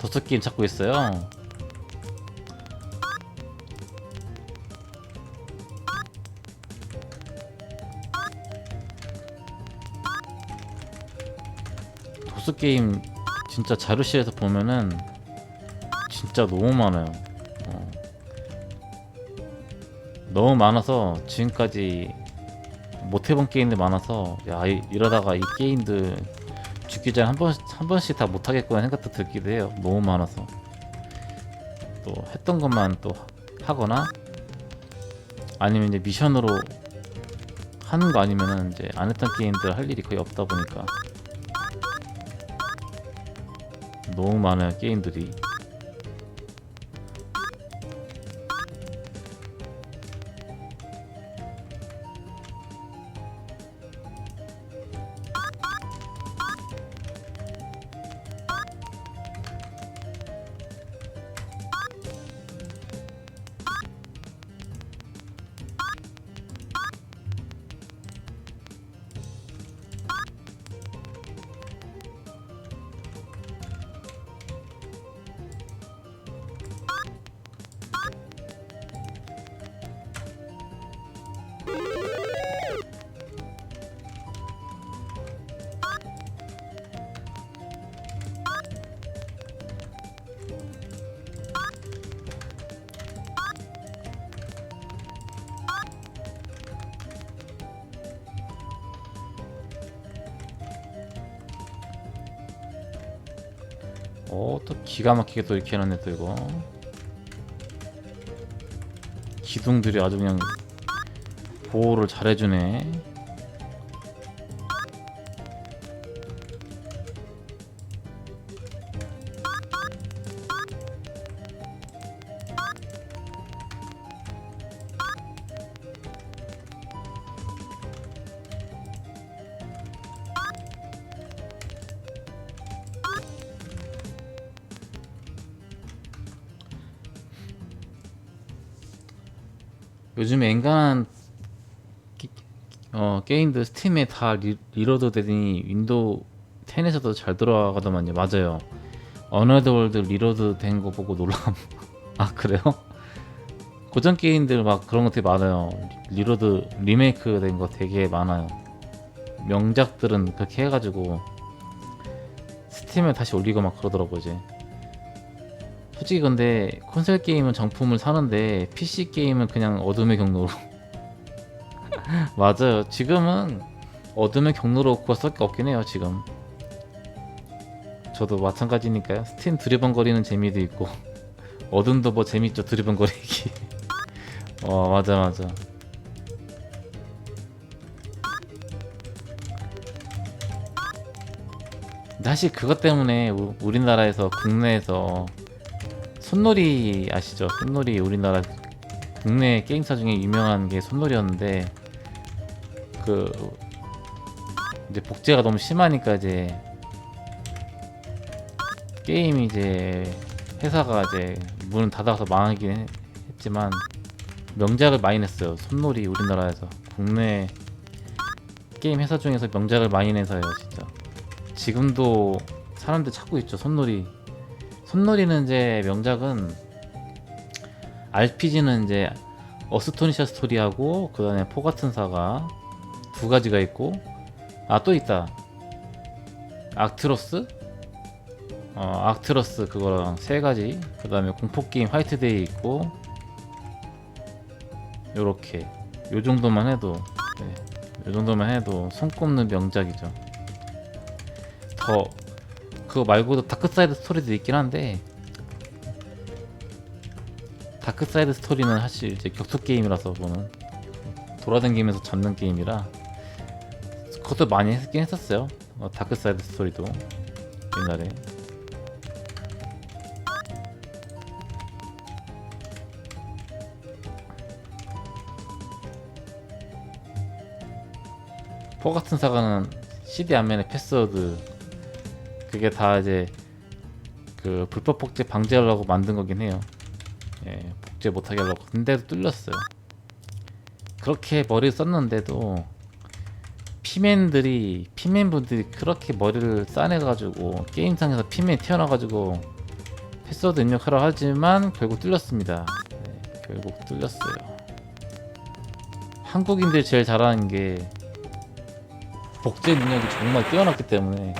도서 게임 찾고 있어요. 도서 게임 진짜 자료실에서 보면은 진짜 너무 많아요. 어. 너무 많아서 지금까지 못 해본 게임들 많아서 야 이- 이러다가 이 게임들 죽기 전에 한 번, 한 번씩 다 못하겠구나 생각도 들기도 해요. 너무 많아서. 또 했던 것만 또 하거나 아니면 이제 미션으로 하는 거 아니면은 이제 안 했던 게임들 할 일이 거의 없다 보니까 너무 많아요 게임들이. 어, 또 기가 막히게 또 이렇게 해놨네, 또 이거. 기둥들이 아주 그냥 보호를 잘해주네. 요즘 엔간한 기- 어, 게임들 스팀에 다 리, 리로드 되더니 윈도우 10에서도 잘 돌아가더만요. 맞아요. 어너드 월드 리로드 된 거 보고 놀람. 아 그래요? 고전 게임들 막 그런 거 되게 많아요. 리- 리로드 리메이크 된 거 되게 많아요. 명작들은 그렇게 해가지고 스팀에 다시 올리고 막 그러더라고 이제. 솔직히 근데 콘솔 게임은 정품을 사는데 PC 게임은 그냥 어둠의 경로로. 맞아요. 지금은 어둠의 경로로 구할 수밖에 없긴 해요 지금. 저도 마찬가지니까요. 스팀 두리번거리는 재미도 있고. 어둠도 뭐 재밌죠 두리번거리기. 어 맞아 맞아. 사실 그것 때문에 우- 우리나라에서 국내에서 손놀이 아시죠? 손놀이 우리나라 국내 게임사 중에 유명한 게 손놀이였는데 그 이제 복제가 너무 심하니까 이제 게임이 이제 회사가 이제 문을 닫아서 망하긴 했- 했지만 명작을 많이 냈어요. 손놀이 우리나라에서 국내 게임 회사 중에서 명작을 많이 낸 회사예요, 진짜. 지금도 사람들 찾고 있죠, 손놀이. 손놀이는 이제 명작은 RPG는 이제 어스토니샤 스토리하고 그 다음에 포 같은 사가 두 가지가 있고 아 또 있다. 악트로스? 어 악트로스 그거랑 세 가지. 그 다음에 공포 게임 화이트데이 있고 요렇게. 요 정도만 해도 네, 요 정도만 해도 손꼽는 명작이죠. 더 그거 말고도 다크사이드 스토리도 있긴 한데 다크사이드 스토리는 사실 이제 격투 게임이라서 그거는 돌아다니면서 잡는 게임이라 그것도 많이 했긴 했었어요. 어, 다크사이드 스토리도 옛날에. 포 같은 사과는 CD 안면에 패스워드 그게 다 이제 그 불법 복제 방지하려고 만든 거긴 해요. 예, 복제 못하게 하려고. 근데도 뚫렸어요. 그렇게 머리 썼는데도 피맨들이 피맨분들이 그렇게 머리를 싸내가지고 게임상에서 피맨 튀어나가지고 패스워드 입력하라 하지만 결국 뚫렸습니다. 네, 결국 뚫렸어요. 한국인들 제일 잘하는 게 복제 능력이 정말 뛰어났기 때문에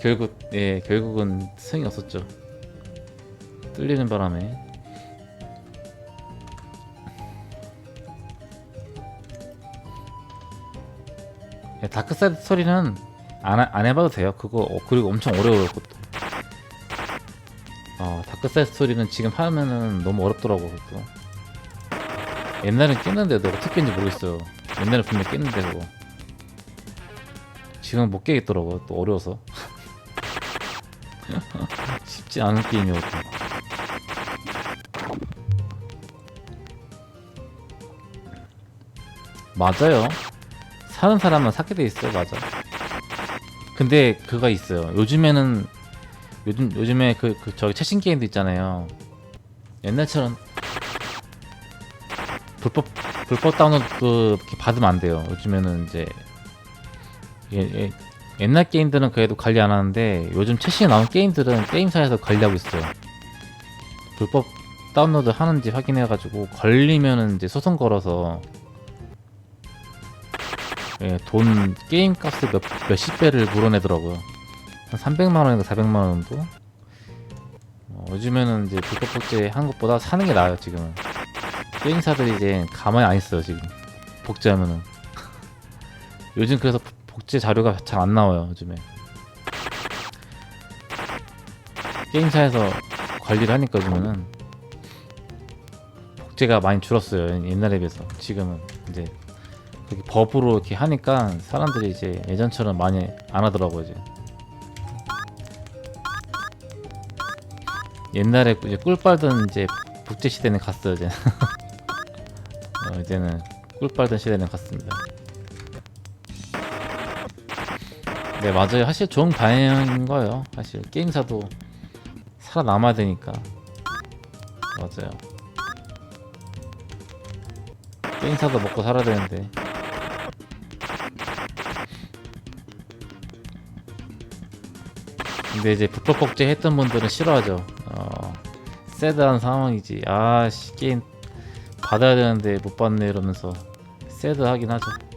결국 예 결국은 승이 없었죠. 뚫리는 바람에 예, 다크사이드 스토리는 안, 하- 안 해봐도 돼요. 그거 어, 그리고 엄청 어려워요. 그것도. 어, 다크사이드 스토리는 지금 하면은 너무 어렵더라고 그거. 옛날엔 깼는데도 어떻게 깼는지 모르겠어요. 옛날에 분명 깼는데 그거. 지금 못 깨겠더라고 또 어려워서. 쉽지 않은 게임이었고. 맞아요. 사는 사람은 사게 돼 있어요, 맞아. 근데 그가 있어요. 요즘에는 요즘 요즘에 그, 그 저기 최신 게임도 있잖아요. 옛날처럼 불법 불법 다운로드 받으면 안 돼요. 요즘에는 이제 예, 예, 옛날 게임들은 그래도 관리 안 하는데 요즘 최신에 나온 게임들은 게임사에서 관리하고 있어요. 불법 다운로드 하는지 확인해가지고 걸리면은 이제 소송 걸어서 예, 돈 게임 값을 몇 몇십 배를 물어내더라고요. 한 300만 원인가 400만 원 정도. 어, 요즘에는 이제 불법 복제 한 것보다 사는 게 나아요 지금은. 게임사들이 이제 가만히 안 있어요 지금 복제하면은. 요즘 그래서 복제 자료가 잘 안 나와요 요즘에. 게임사에서 관리를 하니까 요즘에는 복제가 많이 줄었어요 옛날에 비해서 지금은 이제 그렇게 법으로 이렇게 하니까 사람들이 이제 예전처럼 많이 안 하더라고요 이제. 옛날에 이제 꿀 빨던 이제 복제 시대는 갔어요 이제. 어, 이제는 꿀 빨던 시대는 갔습니다. 네 맞아요. 사실 좋은 방향인 거예요. 사실 게임사도 살아남아야 되니까 맞아요. 게임사도 먹고 살아야 되는데 근데 이제 불법 복제 했던 분들은 싫어하죠. 어, 새드한 상황이지. 아씨 게임 받아야 되는데 못 받네 이러면서 새드하긴 하죠.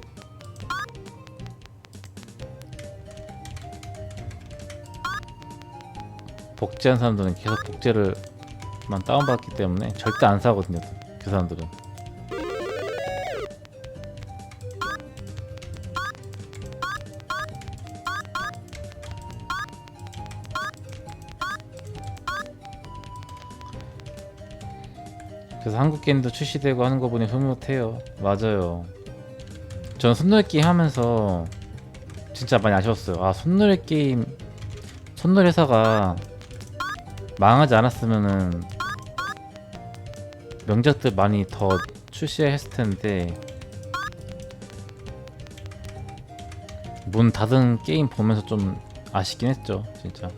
복제한 사람들은 계속 복제를만 다운받기 때문에 절대 안 사거든요. 그 사람들은. 그래서 한국 게임도 출시되고 하는 거 보니 흐뭇해요. 맞아요. 전 손놀이 게임 하면서 진짜 많이 아쉬웠어요. 아 손놀이 게임 손놀이 회사가 망하지 않았으면은 명작들 많이 더 출시했을 텐데 문 닫은 게임 보면서 좀 아쉽긴 했죠, 진짜.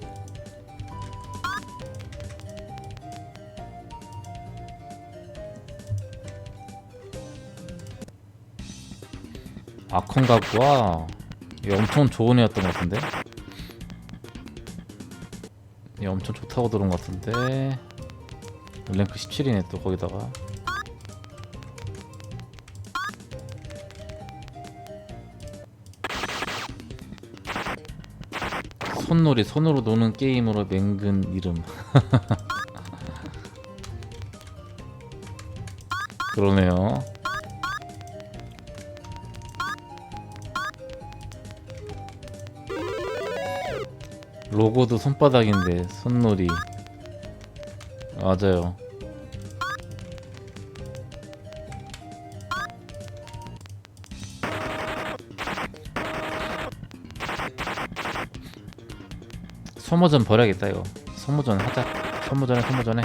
아콘 가구와 엄청 좋은 애였던 것 같은데 얘 엄청 좋다고 들은 것 같은데. 랭크 17이네 또 거기다가. 손놀이 손으로 노는 게임으로 맹근 이름. 그러네요 로고도 손바닥인데 손놀이. 맞아요. 소모전 버려야겠다 이거. 소모전 하자. 소모전에 소모전에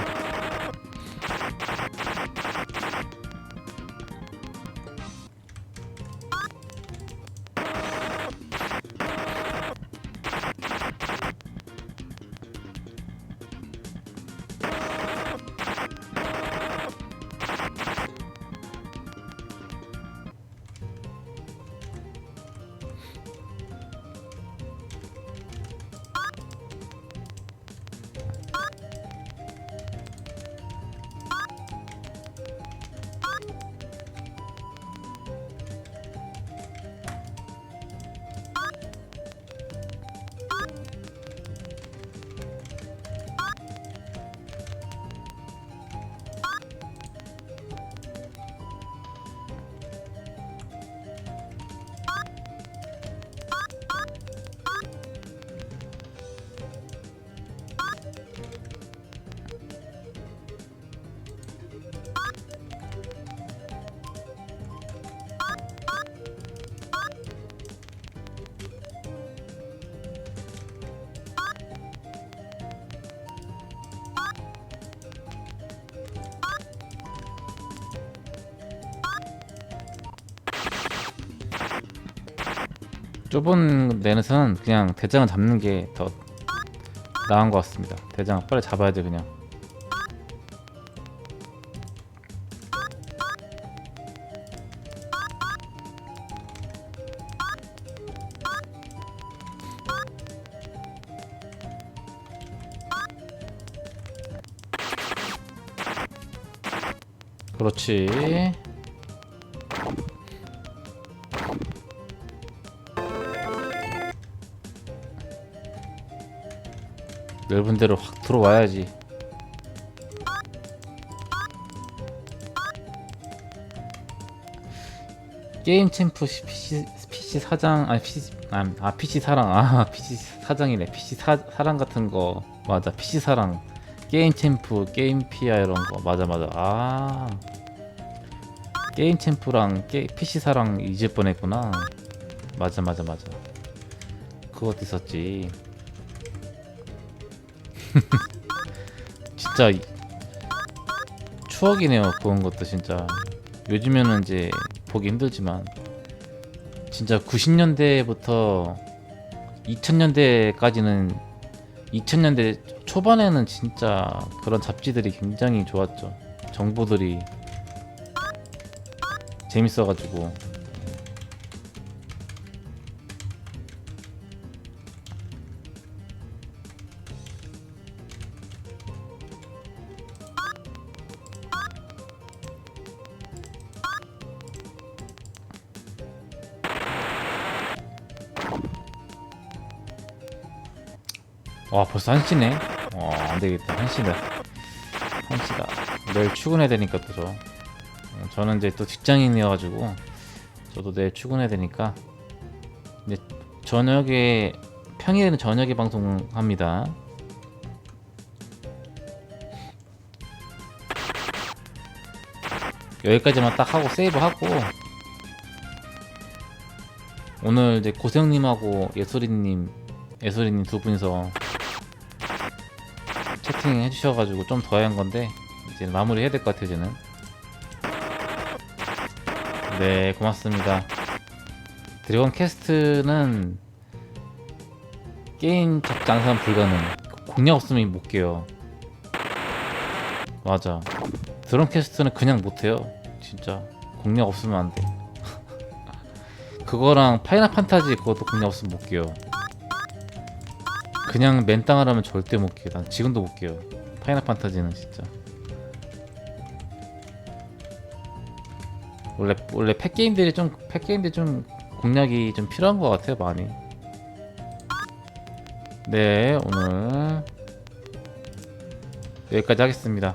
좁은 내에서는 그냥 대장을 잡는 게 더 나은 것 같습니다. 대장 빨리 잡아야 돼 그냥. 그렇지. 넓은 데로 확 들어와야지. 게임 챔프 시- PC, PC 사장 아니 PC 아, 아 PC 사랑 아 PC 사장이네. PC 사, 사랑 같은 거. 맞아 PC 사랑. 게임 챔프 게임 피아 이런 거. 맞아 맞아. 아. 게임 챔프랑 게, PC 사랑 잊을 뻔했구나. 맞아 맞아 맞아. 그것도 있었지 진짜 이- 추억이네요 그런 것도 진짜. 요즘에는 이제 보기 힘들지만. 진짜 90년대부터 2000년대까지는 2000년대 초반에는 진짜 그런 잡지들이 굉장히 좋았죠. 정보들이 재밌어가지고 와 벌써 1시네? 어 안되겠다. 1시다. 1시다. 내일 출근해야 되니까 또저. 어, 저는 이제 또 직장인이어가지고 저도 내일 출근해야 되니까. 이제 저녁에 평일에는 저녁에 방송합니다. 여기까지만 딱 하고 세이브하고. 오늘 이제 고생님하고 예솔이님 예솔이님 두 분이서 채팅 해주셔가지고 좀 더 한 건데 이제 마무리 해야 될 것 같아요 이제는. 네 고맙습니다. 드래곤 캐스트는 게임 장산 불가능. 공략 없으면 못 깨요. 맞아. 드론 캐스트는 그냥 못해요. 진짜. 공략 없으면 안돼. 그거랑 파이널 판타지 그것도 공략 없으면 못 깨요 그냥 맨땅을 하면 절대 못 깨요. 난 지금도 못 깨요. 파이널 판타지는 진짜. 원래 원래 팩 게임들이 좀팩 게임들이 좀 공략이 좀 필요한 것 같아요 많이. 네 오늘 여기까지 하겠습니다